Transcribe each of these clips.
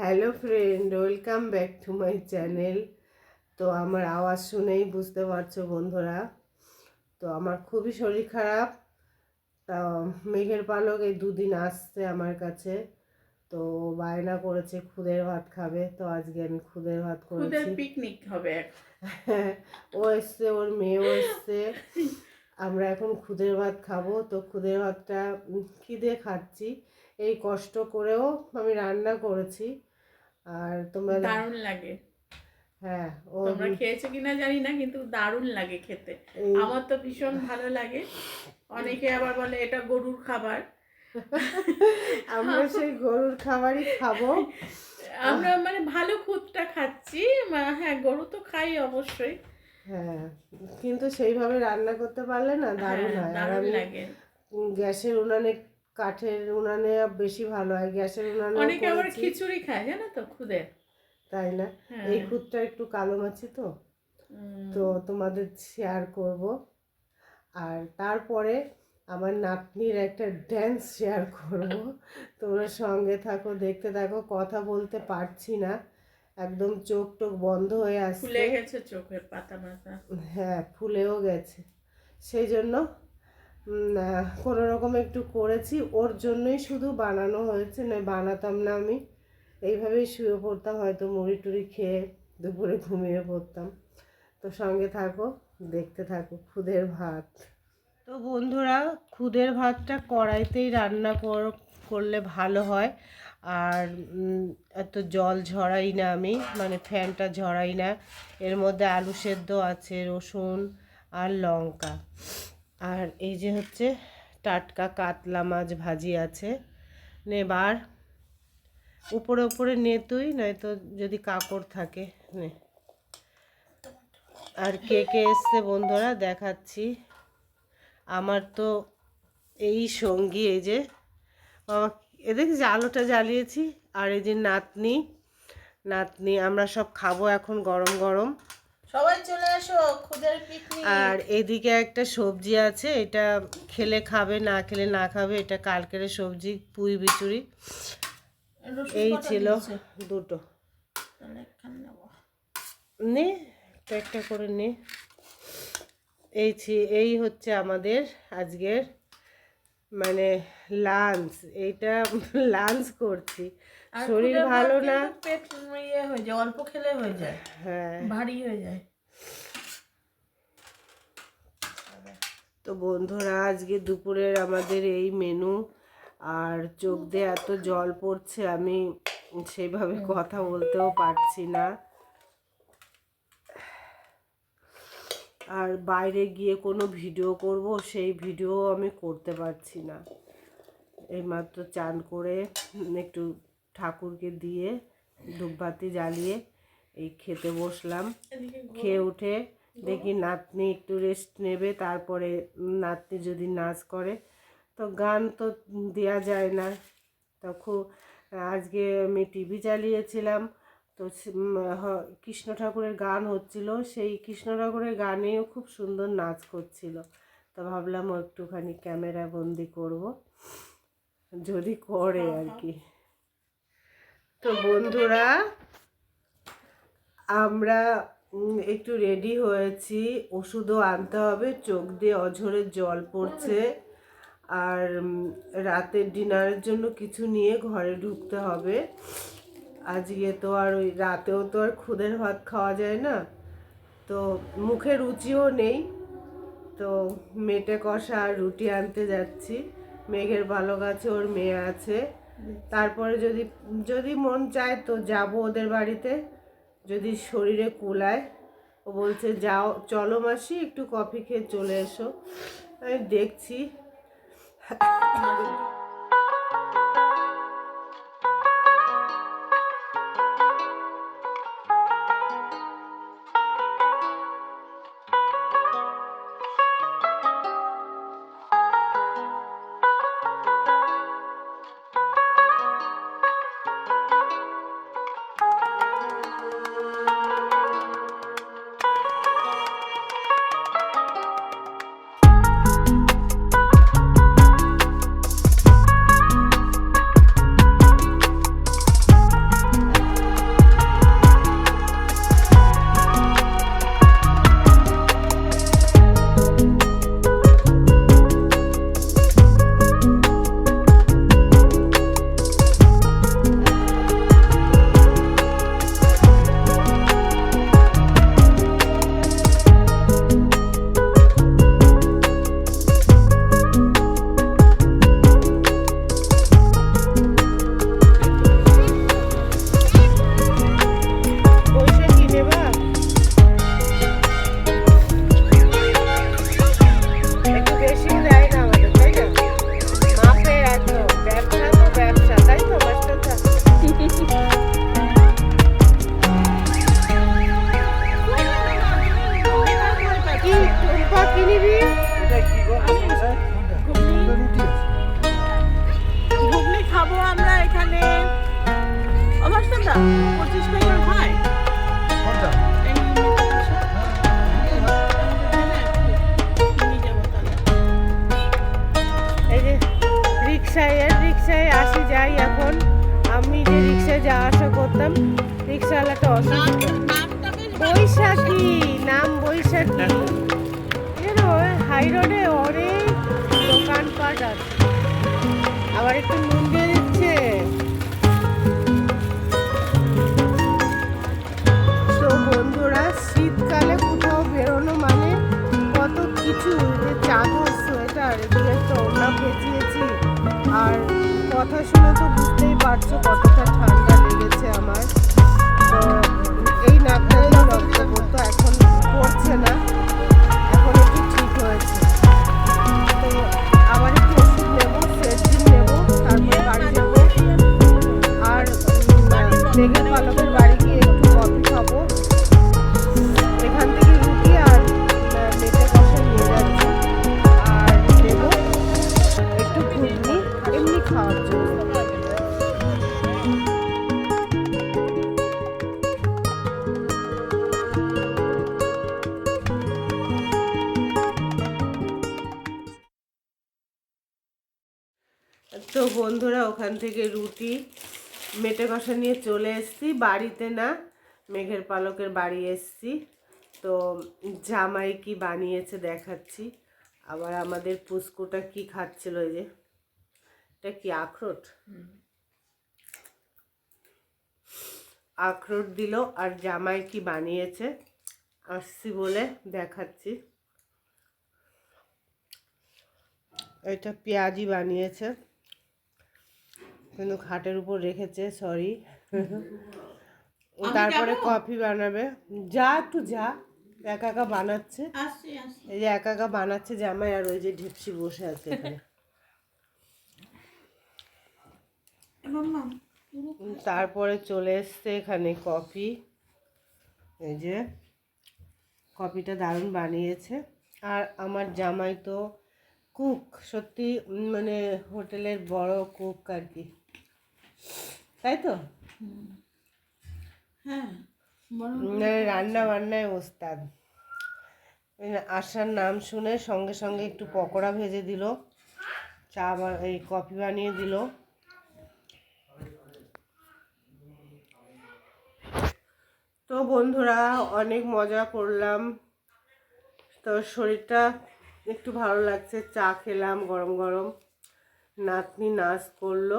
Hello friend welcome back to my channel তো আমার আওয়াজ শুনেই বুঝতে পারছ, বন্ধুরা। তো আমার খুবই শরীর খারাপ। তা, মেঘের পালক এই দুদিন আসছে আমার কাছে। তো বায়না করেছে খুদের ভাত খাবে। তো আজকে আমি খুদের ভাত করেছি। পিকনিক হবে ও এসছে ওর মেয়েও এসছে। আমরা এখন খুদের ভাত খাব। তো খুদের ভাতটা কি দিয়ে খাচ্ছি? এই কষ্ট করেও আমি রান্না করেছি। আর তোমরা দারুণ লাগে। হ্যাঁ ও তোমরা খেয়েছো কিনা জানি না কিন্তু দারুণ লাগে খেতে। আমার তো ভীষণ ভালো লাগে। অনেকে আবার বলে এটা গরুর খাবার। আমরা সেই গরুর খাবারই খাব। আমরা মানে ভালো খুদটা খাচ্ছি হ্যাঁ গরু তো খাই অবশ্যই। হ্যাঁ কিন্তু সেইভাবে রান্না করতে পারলে না দারুণ হ্যাঁ, হয়। আর দারুণ আমি লাগে। গ্যাসের উনানে কাঠের উনানে বেশি ভালো হয়। গ্যাসের উনানে অনেকে আবার খিচুড়ি খায় জানো তো খুদের। তাই না? হ্যাঁ। এই খুদটা একটু কালো মাছি তো। তো তোমাদের শেয়ার করব। আর তারপরে আমার নাতনির একটা ড্যান্স শেয়ার করব। তোমরা সঙ্গে থাকো দেখতে থাকো কথা বলতে পারছি না। একদম চোখ টোক বন্ধ হয়ে আসছে। ফুলে গেছে চোখের পাতা মাথা। হ্যাঁ ফুলেও গেছে। সেই জন্য কোনো রকম একটু করেছি। ওর জন্যই শুধু বানানো হয়েছে নয় বানাতাম না আমি। এইভাবেই শুয়ে পড়তাম হয়তো মুড়ি টুড়ি খেয়ে দুপুরে ঘুমিয়ে পড়তাম। তো সঙ্গে থাকো দেখতে থাকো খুদের ভাত। তো বন্ধুরা, খুদের ভাতটা কড়াইতেই রান্না কর- করলে ভালো হয়। আর এত জল ঝরাই না আমি মানে ফ্যানটা ঝরাই না। এর মধ্যে আলু সেদ্ধ আছে, রসুন আর লঙ্কা। আর এই যে হচ্ছে টাটকা কাতলা মাছ ভাজি আছে। নেবার উপরে উপরে নে তুই, নয়তো যদি কাপড় থাকে, নে। আর কে কে এসছে বন্ধুরা, দেখাচ্ছি। আমার তো এই সঙ্গী এই যে বাবা এ দেখছি আলোটা জ্বালিয়েছি আর এই যে নাতনি নাতনি আমরা সব খাব এখন গরম গরম। সবাই চলে আসো খুদের পিকনিক আর এদিকে একটা সবজি আছে এটা খেলে খাবে না খেলে না খাবে এটা কালকের সবজি পুঁই বিচুরি এই ছিল দুটো। নে একটা একটা করে নে। এই ছি- এই হচ্ছে আমাদের আজকের মানে লাঞ্চ এইটা লাঞ্চ করছি। শরীর ভালো না? পেট ইয়ে হয়ে যায় অল্প খেলে হয়ে যায়। হ্যাঁ। ভারী হয়ে যায়। তো বন্ধুরা আজকে দুপুরের আমাদের এই মেনু আর চোখ দিয়ে এত জল পড়ছে আমি সেইভাবে কথা বলতেও পারছি না। আর বাইরে গিয়ে কোনো ভিডিও করব সেই ভিডিও আমি করতে পারছি না। এইমাত্র চান করে একটু ঠাকুরকে দিয়ে ধূপবাতি জ্বালিয়ে এই খেতে বসলাম। খেয়ে উঠে দেখি নাতনি একটু রেস্ট নেবে তারপরে নাতনি যদি নাচ করে তো গান তো দেওয়া যায় না। তো খুব আজকে আমি টিভি চালিয়েছিলাম তো কৃষ্ণ ঠাকুরের গান হচ্ছিল সেই কৃষ্ণ ঠাকুরের গানেও খুব সুন্দর নাচ করছিল। তো ভাবলাম একটুখানি ক্যামেরা বন্দি করব যদি করে আর কি। তো বন্ধুরা আমরা একটু রেডি হয়েছি ওষুধও আনতে হবে চোখ দিয়ে অঝরে জল পড়ছে। আর রাতের ডিনারের জন্য কিছু নিয়ে ঘরে ঢুকতে হবে। আজকে তো আর ওই রাতেও তো আর খুদের ভাত খাওয়া যায় না। তো মুখে রুচিও নেই। তো মেটে কষা আর রুটি আনতে যাচ্ছি। মেঘের ভালো কাছে ওর মেয়ে আছে। তারপরে যদি যদি মন চায় তো যাব ওদের বাড়িতে। যদি শরীরে কুলায়। ও বলছে, যাও, চলো মাসি, একটু কফি খেয়ে চলে এসো। আমি দেখছি। আবার একটু দিচ্ছে। তো বন্ধুরা, শীতকালে কোথাও বেরোনো মানে কত কিছু, যে চাদর, সোয়েটার এদিকে একটা ওড়না পেঁচিয়েছি। আর কথা শুনে তো বুঝতেই পারছ কতটা ঠান্ডা লেগেছে আমার। তো এই নাকটাই রক্ত এখন পড়ছে না। বেগের পালকের বাড়ি একটু কফি এখান থেকে রুটি আর একটু ঘুগনি তো বন্ধুরা, ওখান থেকে রুটি মেটে কষা নিয়ে চলে এসেছি। বাড়িতে না মেঘের পালকের বাড়ি এসেছি। তো জামাই কি বানিয়েছে দেখাচ্ছি। আবার আমাদের পুস্কুটা কি খাচ্ছিল এই যে, এটা কি আখরোট? আখরোট দিল আর জামাই কি বানিয়েছে, আসছি বলে দেখাচ্ছি। এটা পেঁয়াজি বানিয়েছে। কিন্তু খাটের উপর রেখেছে সরি তারপরে কফি বানাবে। যা একটু যা একা একা বানাচ্ছে। এই যে একা একা বানাচ্ছে জামাই আর ওই যে ঢিপসি বসে আছে এখানে। তারপরে চলে এসছে এখানে কফি। এই যে কফিটা দারুণ বানিয়েছে। আর আমার জামাই তো কুক সত্যি মানে হোটেলের বড় কুক আর কি। তাই তো? হ্যাঁ মানে রান্না বান্নায় ওস্তাদ। আশার নাম শুনে সঙ্গে সঙ্গে একটু পকোড়া ভেজে দিল চা এই কফি বানিয়ে দিল। তো বন্ধুরা অনেক মজা করলাম। তো শরীরটা একটু ভালো লাগছে চা খেলাম গরম গরম। নাতনি নাচ করল।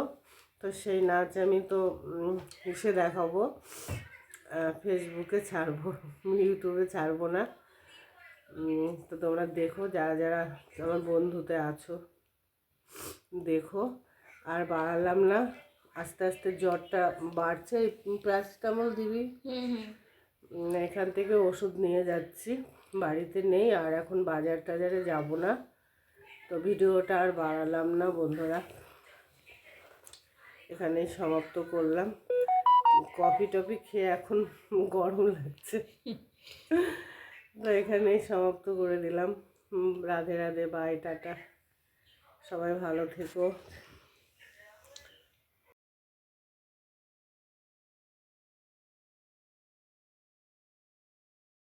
তো সেই নাচ আমি তো এসে দেখাবো। ফেসবুকে ছাড়বো ইউটিউবে ছাড়বো না। তো তোমরা দেখো যারা যারা আমার বন্ধুতে আছো দেখো। আর বাড়ালাম না আস্তে আস্তে জ্বরটা বাড়ছে প্যারাসিটামল দিবি। এখান থেকে ওষুধ নিয়ে যাচ্ছি বাড়িতে নেই আর এখন বাজার টাজারে যাব না। তো ভিডিওটা আর বাড়ালাম না বন্ধুরা। এখানেই সমাপ্ত করলাম। কফি টফি খেয়ে এখন গরম লাগছে। তো এখানেই সমাপ্ত করে দিলাম। Radhe Radhe, bye, tata. সবাই ভালো থেকো।